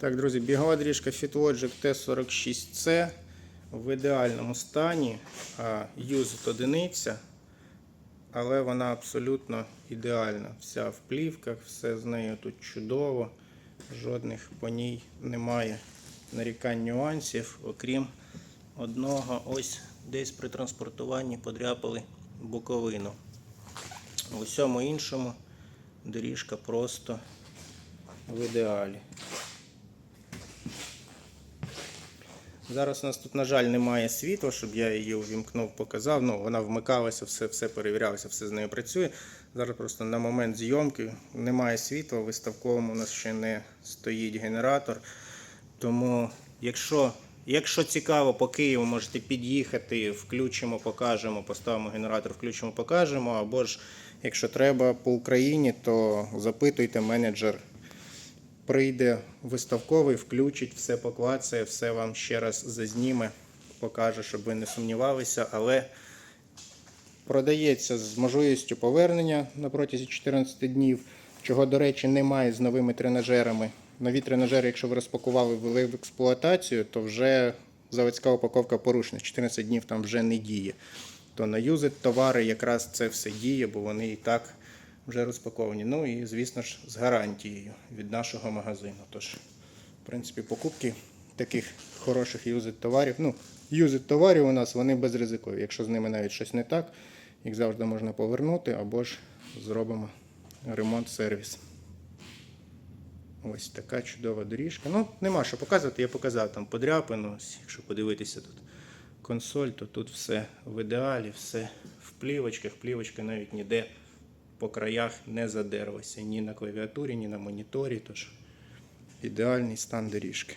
Так, друзі, бігова доріжка FitLogic T46C в ідеальному стані. Юзит одиниця, але вона абсолютно ідеальна. Вся в плівках, все з нею тут чудово. Жодних по ній немає нарікань нюансів, окрім одного, ось десь при транспортуванні подряпали боковину. У всьому іншому доріжка просто в ідеалі. Зараз у нас тут, на жаль, немає світла, щоб я її увімкнув, показав. Ну, вона вмикалася, все, все перевірялося, все з нею працює. Зараз просто на момент зйомки немає світла, в виставковому у нас ще не стоїть генератор. Тому, якщо, якщо цікаво по Києву, можете під'їхати, включимо, покажемо, поставимо генератор, включимо, покажемо. Або ж, якщо треба по Україні, то запитуйте менеджер прийде виставковий, включить, все поклацає, все вам ще раз зазніме, покаже, щоб ви не сумнівалися, але продається з можливістю повернення на протязі 14 днів, чого, до речі, немає з новими тренажерами. Нові тренажери, якщо ви розпакували, ввели в експлуатацію, то вже заводська упаковка порушена. 14 днів там вже не діє. То на юзит товари якраз це все діє, бо вони і так вже розпаковані. Ну і, звісно ж, з гарантією від нашого магазину. Тож, в принципі, покупки таких хороших юзит товарів. Ну, юзит товарів у нас вони безризикові. Якщо з ними навіть щось не так, їх завжди можна повернути або ж зробимо ремонт-сервіс. Ось така чудова доріжка. Ну, нема що показувати, я показав там подряпину. Якщо подивитися тут консоль, то тут все в ідеалі, все в плівочках. Плівочка навіть ніде по краях не задерлося ні на клавіатурі, ні на моніторі. Тож ідеальний стан доріжки.